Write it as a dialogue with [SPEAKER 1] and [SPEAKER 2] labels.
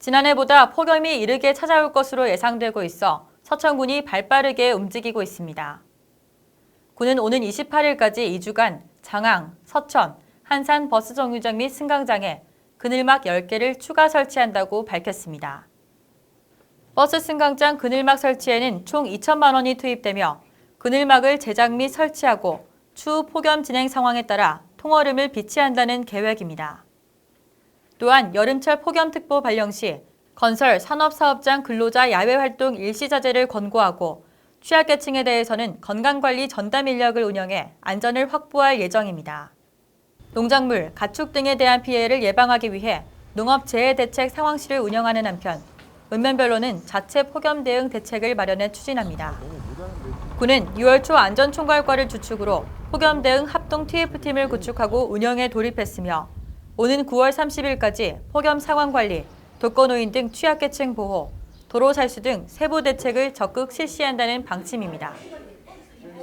[SPEAKER 1] 지난해보다 폭염이 이르게 찾아올 것으로 예상되고 있어 서천군이 발빠르게 움직이고 있습니다. 군은 오는 28일까지 2주간 장항, 서천, 한산 버스 정류장 및 승강장에 그늘막 10개를 추가 설치한다고 밝혔습니다. 버스 승강장 그늘막 설치에는 총 2천만 원이 투입되며 그늘막을 제작 및 설치하고 추후 폭염 진행 상황에 따라 통얼음을 비치한다는 계획입니다. 또한 여름철 폭염특보 발령 시 건설 산업사업장 근로자 야외 활동 일시 자제를 권고하고 취약계층에 대해서는 건강관리 전담 인력을 운영해 안전을 확보할 예정입니다. 농작물, 가축 등에 대한 피해를 예방하기 위해 농업재해대책 상황실을 운영하는 한편 읍면별로는 자체 폭염 대응 대책을 마련해 추진합니다. 군은 6월 초 안전총괄과를 주축으로 폭염 대응 합동 TF팀을 구축하고 운영에 돌입했으며 오는 9월 30일까지 폭염 상황 관리, 독거노인 등 취약계층 보호, 도로 살수 등 세부 대책을 적극 실시한다는 방침입니다.